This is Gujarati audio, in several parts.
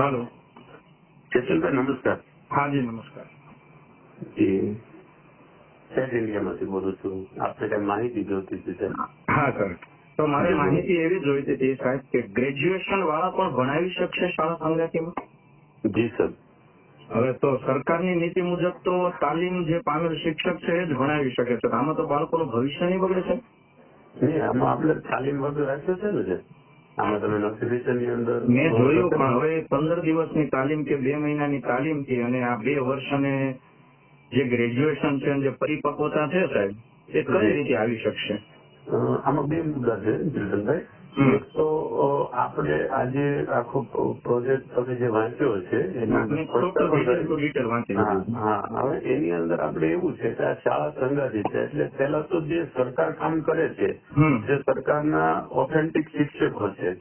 હાલો ચેતનભાઈ નમસ્કાર હાજી નમસ્કાર જી સેટ ઇન્ડિયામાંથી બોલું છું. આપને કઈ માહિતી જોઈતી હતી સર હા સર તો મારે માહિતી એવી જોઈતી હતી સાહેબ કે ગ્રેજ્યુએશન વાળા પણ ભણાવી શકશે શાળા સંગાતીમાં જી સર હવે તો સરકારની નીતિ મુજબ તો તાલીમ જે પામેલ શિક્ષક છે એ જ ભણાવી શકે છે. આમાં તો બાળકોનું ભવિષ્ય નહીં બગડે છે આમાં આપણે તાલીમ વગર રાખ્યો છે ને આમાં તમે નોટિફિકેશનની અંદર? મેં જોયું પણ હવે પંદર દિવસની તાલીમ કે બે મહિનાની તાલીમ છે અને આ બે વર્ષ અને જે ગ્રેજ્યુએશન છે જે પરિપક્વતા છે સાહેબ એ કઈ રીતે આવી શકશે? આમાં બે મુદ્દા છે. એક તો આપણે આજે આખો પ્રોજેક્ટ તમે જે વાંચ્યો છે હવે એની અંદર આપણે એવું છે કે આ શાળા સંગાથી છે એટલે પેલા તો જે સરકાર કામ કરે છે જે સરકારના ઓથેન્ટિક શિક્ષકો છે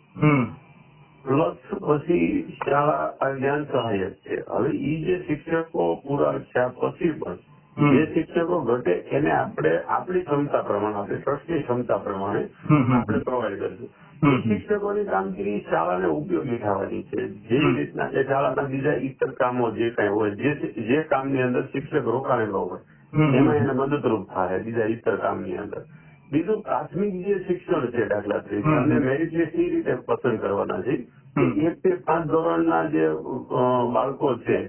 પ્લસ પછી શાળા આ જ્ઞાન સહાયક છે. હવે ઈ જે શિક્ષકો પૂરા થયા પછી પણ જે શિક્ષકો ઘટે એને આપણે આપણી ક્ષમતા પ્રમાણે આપણી ટ્રસ્ટની ક્ષમતા પ્રમાણે. આપણે પ્રોવાઈડ કરીશું. શિક્ષકોની કામગીરી શાળાને ઉપયોગી થવાની છે જે. રીતના કે શાળાના બીજા ઇતર કામો જે કઈ હોય જે જે કામની અંદર શિક્ષક રોકાણેલો હોય એમાં એને મદદરૂપ થાય બીજા ઇતર કામની અંદર બીજું પ્રાથમિક જે શિક્ષણ છે દાખલા તરીકે. અને મેરિટ લિસ્ટ એ રીતે પસંદ કરવાના છે એક થી પાંચ ધોરણના જે બાળકો છે.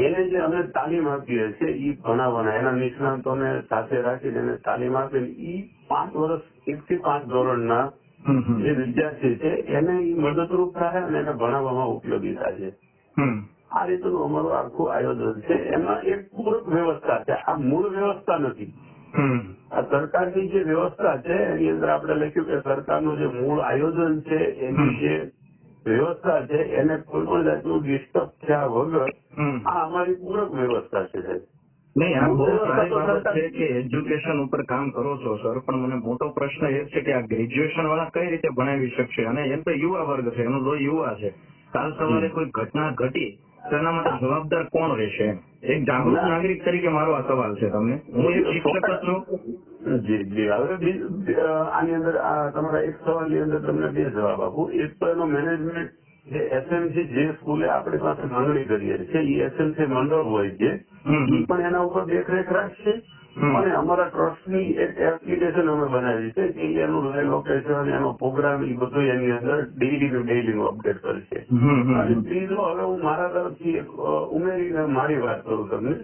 એને જે અમે તાલીમ આપીએ છીએ ઈ ભણાવવાના એના નિષ્ણાંતોને સાથે રાખીને એને તાલીમ આપીને ઈ પાંચ વર્ષ એક થી પાંચ ધોરણના. જે વિદ્યાર્થી છે એને મદદરૂપ થાય અને એને ભણાવવામાં ઉપયોગી થાય છે. આ રીતનું અમારું આખું આયોજન છે. એમાં એક પૂરક વ્યવસ્થા છે. આ મૂળ વ્યવસ્થા નથી. આ સરકારની જે વ્યવસ્થા છે એની અંદર આપણે લખ્યું કે સરકારનું જે મૂળ આયોજન છે એની જે વ્યવસ્થા છે એને કોઈ પણ જાતનું ડિસ્ટર્બ થયા વગર આ અમારી પૂરક વ્યવસ્થા છે. સાહેબ. નહીં આ બહુ સારી બાબત છે કે એજ્યુકેશન ઉપર કામ કરો છો સર પણ મને મોટો પ્રશ્ન એ છે કે આ ગ્રેજ્યુએશન વાળા કઈ રીતે ભણાવી શકશે? અને એમ તો યુવા વર્ગ છે એનો લોહી યુવા છે. કાલ સવારે કોઈ ઘટના ઘટી તો એના માટે જવાબદાર કોણ રહેશે એક જાગૃત નાગરિક તરીકે મારો આ સવાલ છે તમને. હું એક શિક્ષક છું. જી જી. હવે આની અંદર તમારા એક સવાલની અંદર તમને બે જવાબ આપું. એક તો એનો મેનેજમેન્ટ જે એસએમસી જે સ્કૂલે આપણી પાસે માંગણી કરીએ છે એ એસએમસી મંડળ હોય છે. એ પણ એના ઉપર દેખરેખ રાખશે. અને અમારા ટ્રસ્ટની એક એપ્લિકેશન અમે બનાવી છે કે એનું લોકેશન એનો પ્રોગ્રામ એ બધું એની અંદર ડેઈલી ટુ ડેઈલી અપડેટ કરશે. અને ત્રીજો હવે હું મારા તરફથી ઉમેરીને મારી વાત કરું તમને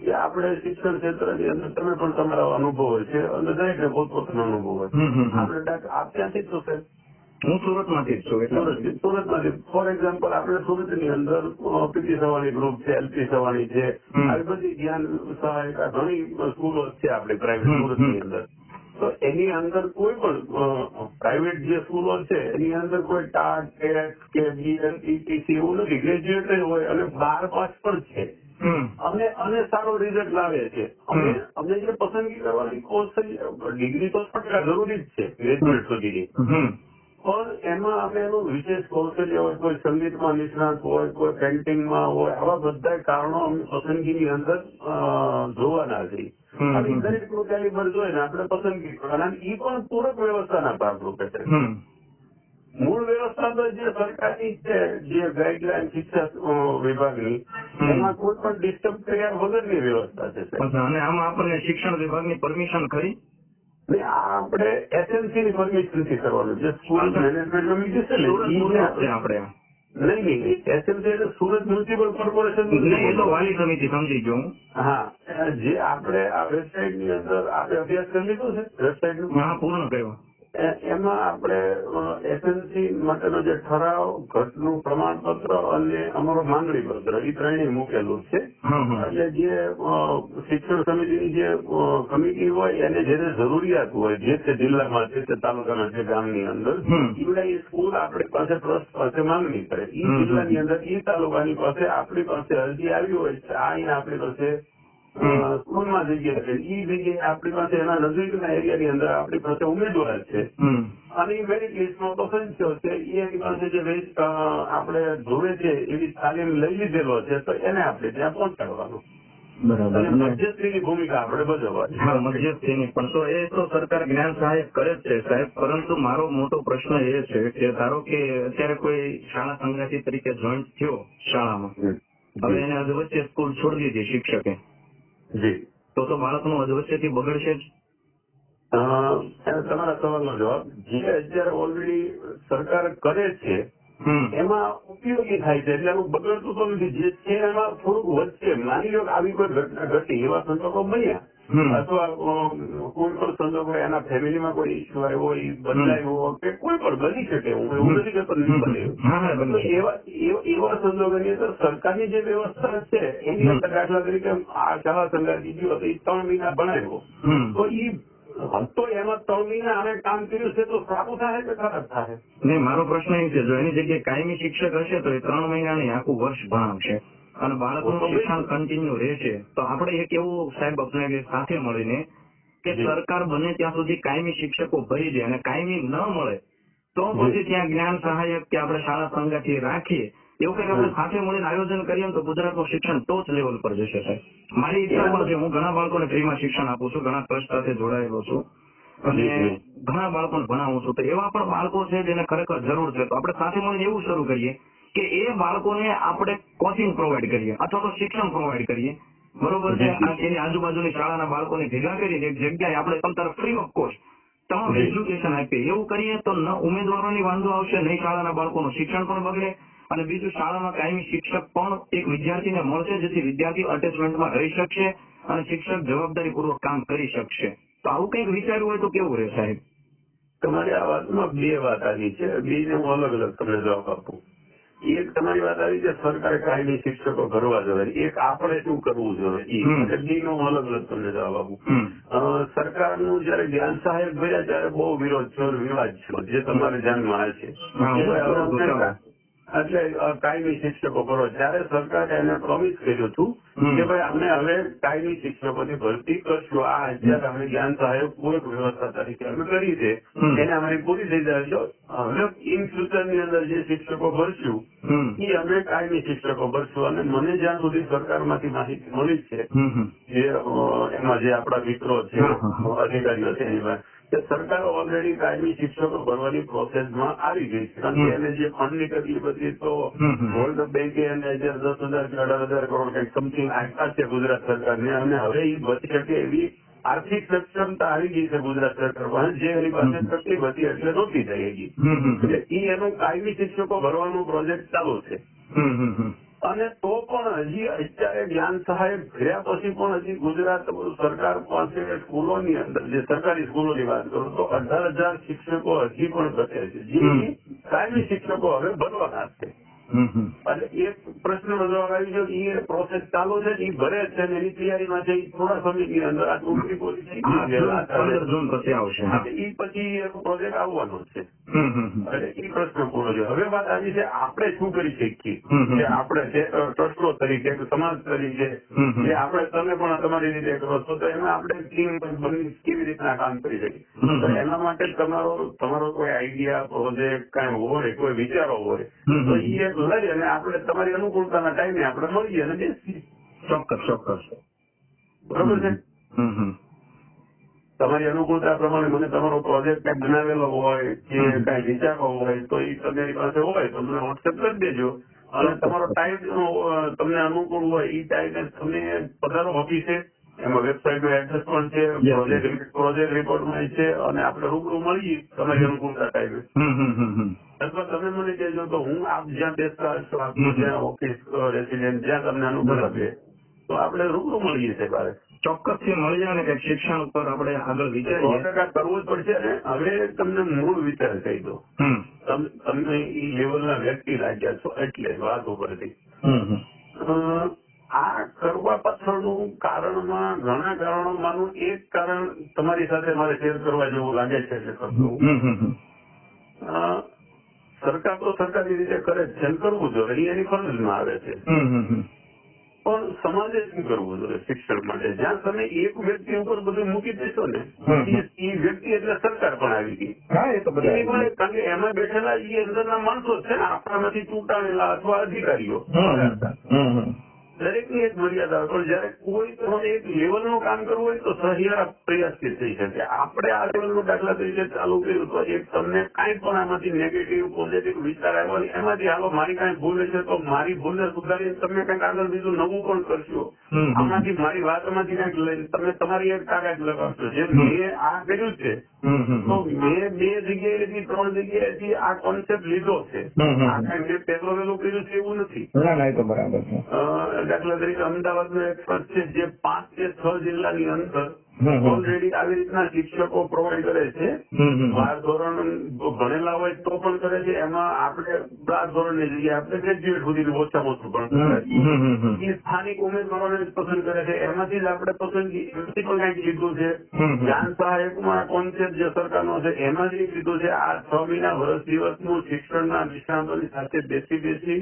કે આપણે શિક્ષણ ક્ષેત્રની અંદર તમે પણ તમારા અનુભવો છે અને દરેકને પોતપોતાનો અનુભવ હમ. આપણે આપ ક્યાંથી જ છો સાહેબ? હું સુરતમાંથી જ છું એટલે સુરત સુરતમાંથી. ફોર એક્ઝામ્પલ આપણે સુરતની અંદર પીટી સવાણી ગ્રુપ છે એલપી સવાણી છે. આવી બધી જ્ઞાન સહાયક ઘણી સ્કૂલો છે આપણી પ્રાઇવેટ સુરત સુરતની અંદર. તો એની અંદર કોઈ પણ પ્રાઇવેટ જે સ્કૂલો છે એની અંદર કોઈ ટાટ ટેટ કે બીએલઈટીસી એવું નથી. ગ્રેજ્યુએટ હોય અને બાર પાસ પણ છે. અમને અમે અને સારો રિઝલ્ટ લાવે છે. અમે અમને જે પસંદગી કરવાની કૌશલ્ય ડિગ્રી તો જરૂરી જ છે ગ્રેજ્યુએટ સુધીની. પણ એમાં આપણે એનું વિશેષ કૌશલ્ય હોય કોઈ સંગીતમાં નિષ્ણાત હોય કોઈ પેન્ટિંગમાં હોય આવા બધા કારણો અમે પસંદગીની અંદર જોવાના છે. દરેકનું કેલિબર જોઈને આપણે પસંદગી કરવાના એ ઈ પણ પૂરક વ્યવસ્થાના ભાગરૂપે છે. મૂળ વ્યવસ્થા તો જે સરકારની છે જે ગાઈડલાઈન શિક્ષણ વિભાગની એમાં કોઈ પણ ડિસ્ટર્બ કર્યા વગરની વ્યવસ્થા છે અને આમાં આપણને શિક્ષણ વિભાગની પરમિશન ખરી? ને આપણે એસએમસી ની પરમિશનથી કરવાનું. જે સ્કૂલ અચ્છા. મેનેજમેન્ટ કમિટી છે ને સુરત જે- આપણે. નહીં નહીં એસએમસી એટલે સુરત મ્યુનિસિપલ કોર્પોરેશન નહીં, એ તો વાલી સમિતિ સમજી ગયો હા. જે આપણે આ વેબસાઇટની અંદર આપણે અભ્યાસ કરી લીધો છે વેબસાઇટનું. હા પૂર્ણ કર્યો. એમાં આપણે એસએનસી માટેનો જે ઠરાવ ઘટનું પ્રમાણપત્ર અને અમારો માંગણી પત્ર એ ત્રણેય મૂકેલું છે એટલે જે શિક્ષણ સમિતિની જે કમિટી હોય એને જેને જરૂરિયાત હોય જે તે જિલ્લામાં જે તે તાલુકાના છે ગામની અંદર હમ. એ સ્કૂલ આપણી પાસે ટ્રસ્ટ પાસે માંગણી કરે એ. જિલ્લાની અંદર એ તાલુકાની પાસે આપણી પાસે અરજી આવી હોય છે આ અહીંયા આપણી પાસે. સ્કૂલમાં જગ્યા છે? એ જગ્યાએ આપણી પાસે એના નજીકના એરિયાની અંદર આપણી પાસે ઉમેદવાર છે. અને એ મેરિટ લિસ્ટનો થયો છે. એ એની પાસે જે આપણે જોવે છે એવી તાલીમ લઈ લીધેલો છે તો એને આપણે ત્યાં પહોંચાડવાનું. પણ. તો એ તો સરકાર જ્ઞાન સહાય કરે જ છે સાહેબ. પરંતુ મારો મોટો પ્રશ્ન એ છે કે ધારો કે અત્યારે કોઈ શાળા સંગાથી તરીકે જોઈન્ટ થયો શાળામાં હવે એને અધવચ્ચે સ્કૂલ છોડી દીધી શિક્ષકે. જી. તો તો બાળકનું અધવશ્યથી બગડશે જ. તમારા સવાલનો જવાબ જે અત્યારે ઓલરેડી સરકાર કરે છે એમાં ઉપયોગી થાય છે એટલે એનું બગડતું તો નથી. જે છે એમાં થોડુંક વચ્ચે માની લો કે આવી કોઈ ઘટના ઘટી એવા સંજોગો બન્યા. અથવા કોઈ પણ સંજોગો એના ફેમિલીમાં કોઈ ઇસ્યુ આવ્યો હોય બદલાયો કે કોઈ પણ બની શકે હું એવું નથી કહેતો નહીં બને એવું. એવા સંજોગોની અંદર સરકારની જે વ્યવસ્થા છે એની અંદર દાખલા તરીકે આ શાળા સંગાતી દીધી તો એ ત્રણ મહિના ભણાવ્યો. તો ઈ તો એમાં ત્રણ મહિના અમે કામ કર્યું છે તો સારું થાય કે ખરાબ થાય? નહીં મારો પ્રશ્ન એ છે જો એની જગ્યાએ કાયમી શિક્ષક હશે તો એ ત્રણ મહિના નહીં આખું વર્ષ ભણાવશે. અને બાળકનું શિક્ષણ કન્ટિન્યુ રહેશે. તો આપણે એક એવું સાહેબ અપનાવીએ સાથે મળીને કે સરકાર બને ત્યાં સુધી કાયમી શિક્ષકો ભરી દે અને કાયમી ન મળે તો પછી ત્યાં જ્ઞાન સહાયક કે આપણે શાળા સંગાથી રાખીએ. એવું કઈ આપણે સાથે મળીને આયોજન કરીએ તો ગુજરાતનું શિક્ષણ ટોચ લેવલ પર જશે સાહેબ. મારી ઈચ્છા પણ છે હું ઘણા બાળકોને ફ્રીમાં શિક્ષણ આપું છું ઘણા ટ્રસ્ટ સાથે જોડાયેલો છું. અને. ઘણા બાળકોને ભણાવું છું. તો એવા પણ બાળકો છે જેને ખરેખર જરૂર છે. તો આપણે સાથે મળીને એવું શરૂ કરીએ કે એ બાળકોને આપણે કોચિંગ પ્રોવાઈડ કરીએ અથવા તો શિક્ષણ પ્રોવાઈડ કરીએ. બરોબર છે. એની આજુબાજુની શાળાના બાળકોને ભેગા કરીને એક જગ્યાએ આપણે તમતારે ફ્રી ઓફ કોસ્ટ તમામ એજ્યુકેશન આપીએ. એવું કરીએ તો ન ઉમેદવારોની વાંધો આવશે નહીં શાળાના બાળકોનું શિક્ષણ પણ બગડે અને બીજું શાળામાં કાયમી શિક્ષક પણ એક વિદ્યાર્થીને મળશે જેથી વિદ્યાર્થી અટેચમેન્ટમાં રહી શકશે અને શિક્ષક જવાબદારીપૂર્વક કામ કરી શકશે. તો આવું કંઈક વિચાર્યું હોય તો કેવું રહે સાહેબ? તમારી આ વાતમાં બે વાત આવી છે. બે હું અલગ અલગ તમને જવાબ આપું. એક તમારી વાત આવી છે સરકારે કાયમી શિક્ષકો ભરવા જોઈએ. એક આપણે શું કરવું જોઈએ? હું અલગ અલગ તમને જવાબ આપું. સરકારનું જયારે જ્ઞાન સહાયક ભર્યા ત્યારે બહુ વિરોધ છે વિવાદ છે જે તમારે ધ્યાનમાં આવે છે. એટલે કાયમી શિક્ષકો ભરો. ત્યારે સરકારે એને પ્રોમિસ કર્યું હતું. કે ભાઈ અમે હવે કાયમી શિક્ષકોની ભરતી કરશું. આ અત્યારે અમે જ્ઞાન સહાયક પૂરક વ્યવસ્થા તરીકે અમે કરી છે. એને અમારી પૂરી થઈ જાય છે. હવે ઇન ફ્યુચરની અંદર જે શિક્ષકો ભરશું એ અમે કાયમી શિક્ષકો ભરશું. અને મને જ્યાં સુધી સરકારમાંથી માહિતી મળી છે જે એમાં જે આપણા મિત્રો છે. અધિકારીઓ છે એની કે સરકાર ઓલરેડી કાયમી શિક્ષકો ભરવાની પ્રોસેસમાં આવી ગઈ છે. કારણ કે એને જે ફંડની તકલીફ હતી તો. વર્લ્ડ બેંકે એને હજાર દસ હજાર કે અઢાર હજાર કરોડ કંઈક સમથિંગ આપ્યા છે ગુજરાત સરકારને અને હવે એ બચી શકે એવી આર્થિક સક્ષમતા આવી ગઈ છે ગુજરાત સરકાર પાસે જે એની પાસે. તકલીફ હતી એટલે નહોતી થઈ ગઈ એટલે એ એનું કાયમી શિક્ષકો ભરવાનો પ્રોજેક્ટ ચાલુ છે. અને તો પણ હજી અત્યારે જ્ઞાન સહાય ભર્યા પછી પણ હજી ગુજરાત સરકાર પાસે સ્કૂલોની અંદર જે સરકારી સ્કૂલોની વાત કરું તો અઢાર હજાર શિક્ષકો હજી પણ ઘટે છે. જે કાયમી શિક્ષકો હવે ભરવાના છે. અને એ પ્રશ્ન જવાબ આવી ગયો એ પ્રોસેસ ચાલુ છે એ ભરે છે ને એની તૈયારીમાં છે એ થોડા સમયની અંદર આ ટૂંકી ગઈ છે. એ પછી એનો પ્રોજેક્ટ આવવાનો છે હમ હમ હમ. એ પ્રશ્ન પૂરો છે હવે વાત આવી છે આપણે શું કરી શકીએ. કે આપણે ટ્રસ્ટો તરીકે સમાજ તરીકે. જે આપણે તમે પણ તમારી રીતે કરો છો તો એમાં આપણે ટીમ બની કેવી રીતના કામ કરી શકીએ? તો એના માટે તમારો તમારો કોઈ આઈડિયા પ્રોજેક્ટ કાંઈ હોય કોઈ વિચારો હોય તો એ એક લઈ અને આપણે તમારી અનુકૂળતાના ટાઈમે આપણે મળીએ અને બેસીએ. ચોક્કસ ચોક્કસ. બરોબર છે? હમ હમ. તમારી અનુકૂળતા પ્રમાણે મને તમારો પ્રોજેક્ટ કઈ બનાવેલો હોય કે કઈ વિચારો હોય તો એ તમારી પાસે હોય તો મને વોટ્સએપ કરી દેજો. અને તમારો ટાઈમ તમને અનુકૂળ હોય એ ટાઈમે તમને પધારો ઓફિસે એમાં વેબસાઇટનું એડ્રેસ પણ છે. પ્રોજેક્ટ રિપોર્ટ રિપોર્ટમાં છે અને આપણે રૂબરૂ મળીએ તમારી અનુકૂળતા ટાઈમે અથવા તમે મને કહેજો તો હું આપ જ્યાં બેસતા હશો આપનું જ્યાં ઓફિસ રેસિડેન્ટ જ્યાં તમને અનુકૂળ આપે તો આપણે રૂબરૂ મળીએ છે બારે. ચોક્કસથી મળી જાય ને કે શિક્ષણ ઉપર આપણે આગળ વિચારીએ. કરવું જ પડશે અને હવે તમને મૂળ વિચાર કહી દો તમને ઈ લેવલના વ્યક્તિ લાગ્યા છો એટલે વાત ઉપરથી આ કરવા પાછળનું કારણમાં ઘણા કારણોમાંનું એક કારણ તમારી સાથે મારે શેર કરવા જેવું લાગે છે એટલે અ, સરકાર તો સરકારી રીતે કરે છે કરવું જોઈએ એ એની ફરજમાં આવે છે. પણ સમાજે શું કરવું જોઈએ? શિક્ષણ માટે. જ્યાં તમે એક વ્યક્તિ ઉપર બધું મૂકી દેશો ને એ- વ્યક્તિ એટલે સરકાર પણ આવી ગઈ. કારણ કે એમાં બેઠેલા એ અંદરના માણસો છે ને આપણામાંથી ચૂંટાયેલા અથવા અધિકારીઓ. દરેકની એક મર્યાદા હોય. પણ જયારે કોઈ પણ એક લેવલનું કામ કરવું હોય તો સહિયારા પ્રયાસથી થઈ શકે. આપણે આ લેવલનું દાખલા તરીકે ચાલુ કર્યું તો એક તમને કાંઈ પણ આમાંથી નેગેટિવ પોઝિટિવ વિચાર આવ્યો એમાંથી હાલો મારી કાંઈ ભૂલ છે તો મારી ભૂલને સુધારી તમે કંઈક આગળ બીજું નવું પણ કરશો. આમાંથી મારી વાતમાંથી કંઈક લઈને તમે તમારી એક તાકાત લગાવશો. જે મેં આ કર્યું છે તો મેં બે જગ્યાએથી ત્રણ જગ્યાએથી આ કોન્સેપ્ટ લીધો છે. આ કાંઈ મેં પહેલો વહેલું કર્યું છે એવું નથી. ના ના એ તો બરાબર છે. દાખલા તરીકે અમદાવાદનો એક ટ્રસ્ટ છે જે પાંચ કે છ જિલ્લાની અંદર. ઓલરેડી આવી રીતના શિક્ષકો પ્રોવાઈડ કરે છે. બાર ધોરણ ભણેલા હોય તો પણ કરે છે એમાં આપણે બાર ધોરણની જગ્યાએ આપણે ગ્રેજ્યુએટ સુધી ઓછામાં ઓછું પણ. એ સ્થાનિક ઉમેદવારોને પસંદ કરે છે એમાંથી જ આપણે પસંદગી એમાંથી પણ કંઈક લીધું છે. જ્ઞાન સહાયકમાં કોન્સેપ્ટ જે સરકારનો છે એમાંથી લીધું છે આ છ મહિના વર્ષ દિવસનું શિક્ષણના નિષ્ણાંતોની સાથે બેસી બેસી.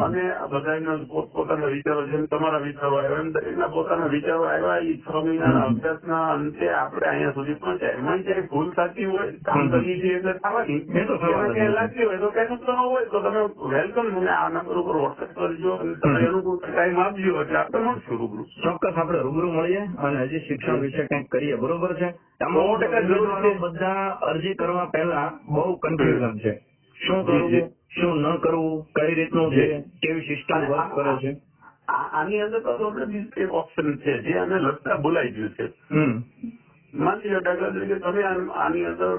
અને બધાના પોતપોતાના વિચારો જેમ તમારા વિચારો આવ્યા એમ દરેકના પોતાના વિચારો આવ્યા એ છ મહિનાના અભ્યાસના અંતે આપણે અહીંયા સુધી પહોંચ્યા. એમાં ક્યાંય ભૂલ થતી હોય કામ થતી છે એટલે થવાની. ક્યાંય લાગતી હોય તો કઈ નુકસાન હોય તો તમે વેલકમ મને આ નંબર ઉપર વોટ્સએપ કરજો અને તમે એનું ટાઈમ આપજો એટલે આપણે મળશું રૂબરૂ. ચોક્કસ આપણે રૂબરૂ મળીએ અને હજી શિક્ષણ વિશે કંઈક કરીએ. બરોબર છે? સો ટકા જરૂર બધા અરજી કરવા પહેલા બહુ કન્ફ્યુઝન છે. શું. કરવું શું ન કરવું કઈ રીતનું છે કેવી સિસ્ટમ વર્ક કરે છે? આની અંદર તો આપણે એક ઓપ્શન છે જે અમે લગતા બોલાઈ ગયું છે. માની લો દાખલા તરીકે તમે આની અંદર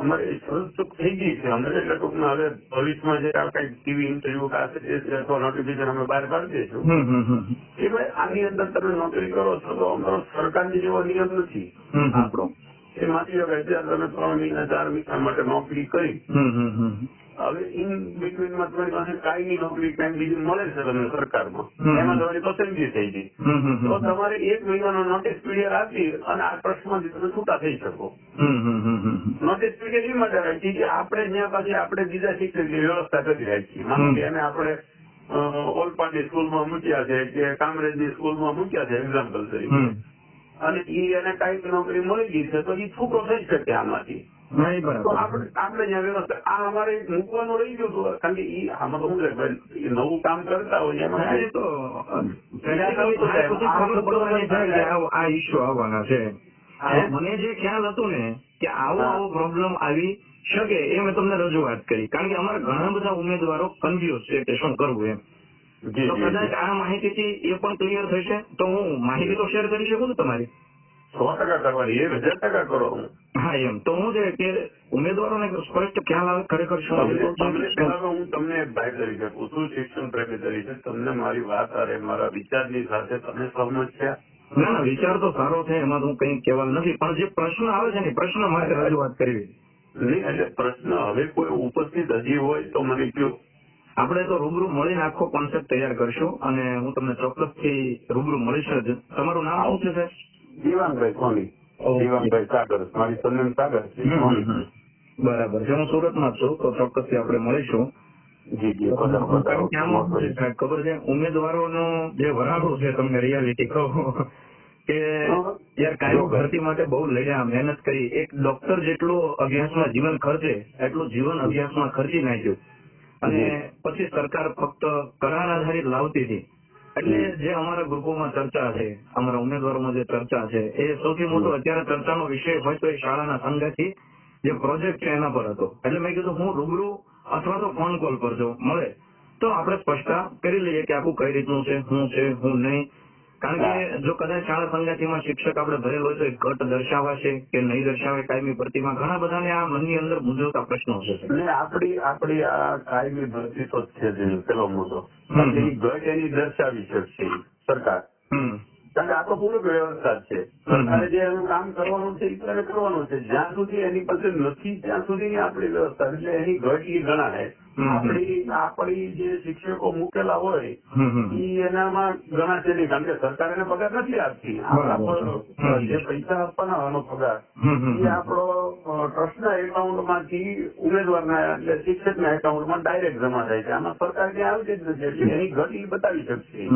અમારે ચૂક થઈ ગઈ છે. અમને એટલે ટૂંકમાં હવે ભવિષ્યમાં જે આ કઈ ટીવી ઇન્ટરવ્યુ કાશે આ છે તે અથવા નોટિફિકેશન અમે બહાર પાડી દઈશું. ભાઈ આની અંદર તમે નોકરી કરો છો તો અમારો સરકારની જેવો નિયમ નથી. આપણો. એ માટી તમે ત્રણ મહિના ચાર મહિના માટે નોકરી કરી હવે ઇન બિટવીનમાં તમારી પાસે કાયમી નોકરી કાંઈ બીજી મળે છે તમને સરકારમાં. એમાં તમારી પસંદગી થઈ ગઈ. તો તમારે એક મહિનાનો નોટિસ પીરિયડ આપી અને આ પ્રશ્નમાંથી તમે છૂટા થઈ શકો. નોટિસ પીરિયડ એ માટે રાખી કે આપણે જ્યાં પાછી આપણે બીજા શિક્ષકની વ્યવસ્થા કરી રાખીએ માનો કે એને આપણે ઓલપાડની સ્કૂલમાં મૂક્યા છે કે કામરેજની સ્કૂલમાં મૂક્યા છે એક્ઝામ્પલ તરીકે. અને એ એને કઈ નોકરી મળી ગઈ છે તો એ છૂટો થઈ શકે આમાંથી. મૂકવાનું રહી ગયું હતું કારણ કે ઈ આમાં શું છે નવું કામ કરતા હોય આ- ઇશ્યુ આવવાના છે. મને જે ખ્યાલ હતો ને કે આવો આવો પ્રોબ્લેમ આવી શકે એ મેં તમને રજૂઆત કરી. કારણ કે અમારા ઘણા બધા ઉમેદવારો કન્ફ્યુઝ છે કે શું કરવું એમ. તો કદાચ આ માહિતીથી એ પણ ક્લિયર થશે? તો હું માહિતી તો શેર કરી શકું ને તમારી? સો ટકા કરવાની એક હજાર ટકા કરો. હા એમ. તો હું છે કે ઉમેદવારોને સ્પષ્ટ ખ્યાલ આવે ખરેખર શું હું તમને ભાઈ તરીકે પૂછું શિક્ષણ પ્રેમી તરીકે. તમને મારી વાત અરે મારા વિચારની સાથે તમે સહમત છે? ના ના વિચાર તો સારો છે એમાં હું કઈ કહેવાનું નથી. પણ જે પ્રશ્ન આવે છે ને એ પ્રશ્ન માટે રજૂઆત કરવી. નહીં એટલે પ્રશ્ન હવે કોઈ ઉપસ્થિત હજી હોય તો મને કયો આપણે તો રૂબરૂ મળીને આખો કોન્સેપ્ટ તૈયાર કરશું અને હું તમને ચોક્કસથી રૂબરૂ મળીશ જ. તમારું નામ શું છે સાહેબ? દીવાનભાઈ કોની. દીવાનભાઈ સાગર. મારી સરનેમ સાગર બરાબર. છે હું સુરતમાં છું તો ચોક્કસથી આપણે મળીશું. ખબર છે? ઉમેદવારોનો જે વરાળો છે તમને રિયાલિટી કહો કે યાર કાયમ ભરતી માટે બહુ લડ્યા મહેનત કરી. એક ડોક્ટર જેટલો અભ્યાસમાં જીવન ખર્ચે એટલું જીવન અભ્યાસમાં ખર્ચી નાખ્યું. અને પછી સરકાર ફક્ત કરાર આધારિત લાવતી હતી. એટલે જે અમારા ગ્રુપોમાં ચર્ચા છે અમારા ઉમેદવારોમાં જે ચર્ચા છે એ સૌથી મોટો અત્યારે ચર્ચાનો વિષય હોય તો એ શાળાના સંઘથી જે પ્રોજેક્ટ છે એના પર હતો. એટલે મેં કીધું હું રૂબરૂ અથવા તો ફોન કોલ પર જો મળે. તો આપણે સ્પષ્ટતા કરી લઈએ કે આખું કઈ રીતનું છે શું છે હું નહીં. કારણ કે જો કદાચ શાળા સંગાતીમાં શિક્ષક આપણે ભરેલો હોય તો એ ઘટ દર્શાવાશે કે નહીં દર્શાવે કાયમી ભરતીમાં ઘણા બધાને આ મનની અંદર મૂંઝવતા પ્રશ્નો છે એટલે આપણી આપણી આ કાયમી ભરતી તો છે પેલો મુદ્દો. હમ. એની ઘટ એની દર્શાવી શકશે સરકાર. કારણ કે આ તો પૂર્વ વ્યવસ્થા છે. સરકારે જે એનું કામ કરવાનું છે એ ત્યારે કરવાનું છે. જ્યાં સુધી એની પાસે નથી ત્યાં સુધી આપણી વ્યવસ્થા એટલે એની ઘટ ગણાય. આપણી આપણી જે શિક્ષકો મૂકેલા હોય એ એનામાં ગણાશે નહીં. કારણ કે સરકાર એને પગાર નથી આપતી. આપણા જે પૈસા આપવાના એનો પગાર. એ આપણો ટ્રસ્ટના એકાઉન્ટમાંથી ઉમેદવારના એટલે શિક્ષકના એકાઉન્ટમાં ડાયરેક્ટ જમા થાય છે. આમાં સરકાર ક્યાં આવતી જ નથી. એટલે એની ઘટ બતાવી શકશે.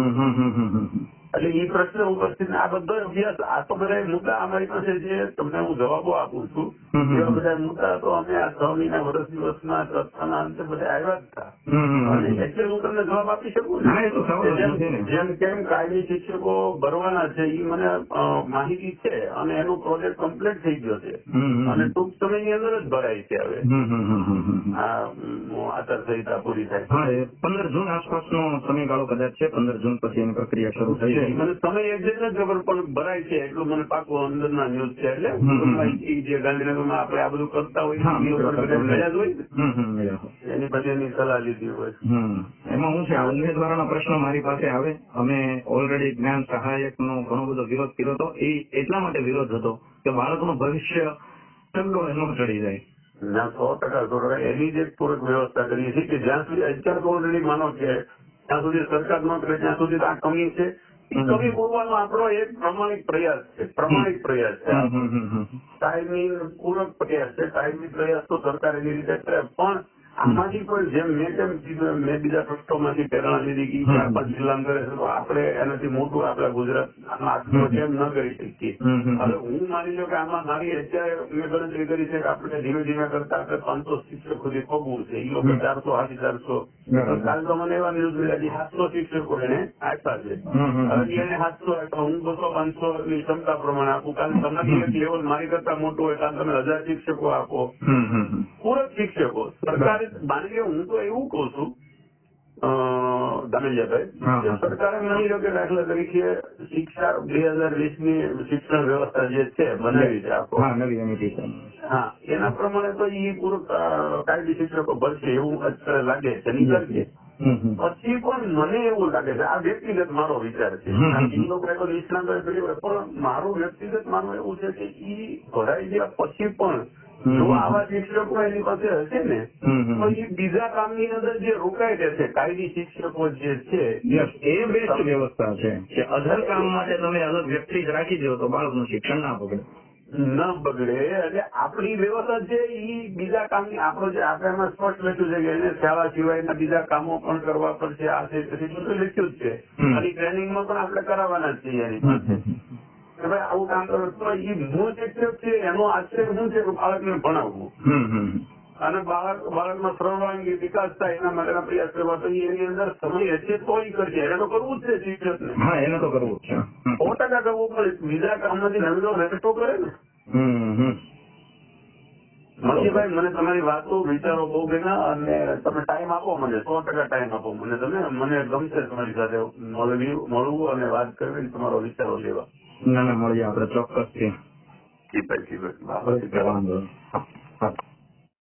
એટલે એ પ્રશ્ન ઉપસ્થિત આ બધો અભ્યાસ આ તો બધા મુદ્દા અમારી પાસે છે તમને હું જવાબો આપું છું. એવા બધા મુદ્દા તો અમે આ છ મહિના વર્ષ દિવસના ચર્ચાના અંતે બધા આવ્યા જ હતા. એટલે હું તમને જવાબ આપી શકું જેમ- કેમ કાયમી શિક્ષકો ભરવાના છે એ મને માહિતી છે અને એનો પ્રોજેક્ટ કમ્પ્લીટ થઈ ગયો છે. અને ટૂંક સમયની અંદર જ ભરાય છે હવે. આ આચારસંહિતા પૂરી થાય. પંદર જૂન આસપાસનો સમયગાળો કદાચ છે પંદર જૂન પછી એની પ્રક્રિયા શરૂ થઈ મને સમય એક્ઝેક્ટ નથી ખબર પણ ભરાય છે. એટલું મને પાકું અંદરના ન્યૂઝ છે એટલે જે ગાંધીનગરમાં આપણે આ બધું કરતા હોય. એની પછી એની સલાહ લીધી હોય. એમાં હું છે આ ઉમેદવારોના પ્રશ્નો મારી પાસે આવે. અમે ઓલરેડી જ્ઞાન સહાયક નો ઘણો બધો વિરોધ કર્યો હતો. એ એટલા માટે વિરોધ હતો કે બાળકનું ભવિષ્ય ચંદો એનો ચડી જાય. ના સો ટકા સો ટકા. એની જ એક પૂરક વ્યવસ્થા કરીએ છીએ કે જ્યાં સુધી અત્યાર તો ઓલરેડી માનો કે ત્યાં સુધી સરકાર ન કરે ત્યાં સુધી આ કમી છે. હમ. પૂરવાનો આપણો એક પ્રમાણિક પ્રયાસ છે પ્રમાણિક પ્રયાસ છે. કાયમી પૂરક પ્રયાસ છે કાયમી પ્રયાસ તો સરકાર એવી રીતે કરે પણ આમાંથી પણ જેમ મેં જેમ કીધું મેં બીજા પ્રશ્નોમાંથી પ્રેરણા લીધી કે આપણા જિલ્લા જિલ્લામાં કરે છે તો આપણે એનાથી મોટું આપણા ગુજરાત આટલું કેમ ન કરી શકીએ હવે હું માની લો કે આમાં મારી અત્યારે મેં ગણતરી કરી છે કે આપણે ધીમે ધીમે કરતા આપણે પાંચસો શિક્ષક સુધી પગવું છે એ લોકો. ચારસો સાડી ચારસો. કાલ તો મને એવા ન્યૂઝ મળ્યા કે સાતસો શિક્ષકો એને આપ્યા છે. હવે એને સાતસો હું બસો પાંચસો ની ક્ષમતા પ્રમાણે આપું. કાલ તમારી એક લેવલ મારી કરતા મોટું હોય કાલ તમે હજાર શિક્ષકો આપો. પૂરક શિક્ષકો. સરકારે માની હું તો એવું કઉ છું હા. સરકારે માની લો કે દાખલા તરીકે શિક્ષા બે હજાર વીસની શિક્ષણ વ્યવસ્થા જે છે બનાવી છે આખો. હા એની પ્રમાણે તો એ પૂરો કાયદી શિક્ષકો ભરશે એવું અત્યારે લાગે છે હમ પછી પણ મને એવું લાગે છે આ વ્યક્તિગત મારો વિચાર છે. હિન્દુ કારણ કે એ લોકો તો નિષ્ણાતો પણ મારું વ્યક્તિગત માનવું એવું છે કે ઈ ભરાઈ ગયા પછી પણ જો આવા શિક્ષકો એની પાસે હશે ને. તો એ બીજા કામની અંદર જે રોકાઈ જશે કાયદી શિક્ષકો જે છે એ બેસ્ટ વ્યવસ્થા છે. કે અધર કામ માટે તમે અલગ વ્યક્તિ જ રાખી દો તો બાળકનું શિક્ષણ ના બગડે. ન બગડે એટલે આપણી વ્યવસ્થા છે ઈ બીજા કામની. આપણો જે આપણે એમાં સ્પષ્ટ લખ્યું છે કે એને શાળા સિવાયના બીજા કામો પણ કરવા પડશે આ છે બધું લખ્યું જ છે. અને ટ્રેનિંગમાં પણ આપણે કરાવવાના જ છીએ એની પાસે કે ભાઈ આવું કામ કરો તો એ મૂળ શિક્ષક છે એનો આશ્ચર્ય શું છે કે બાળકને ભણાવવું. અને બાળક બાળકનો સર્વાંગી વિકાસ થાય એના માટેના પ્રયાસ કરવા તો એની અંદર સમય હશે તો એ કરશે. એને તો કરવું જ છે શિક્ષકને. હા એને તો કરવું છે. સો ટકા કરવું પડે. બીજા કામમાંથી નવીનો રસ્તો કરે ને. મનીભાઈ મને તમારી વાતો વિચારો બહુ ગમ્યા અને તમે ટાઈમ આપો મને. સો ટકા ટાઈમ આપો મને. તમે મને ગમશે તમારી સાથે મળવી મળવું અને વાત કરવી તમારો વિચારો લેવા. ના ના મળીએ આપણે ચોક્કસથી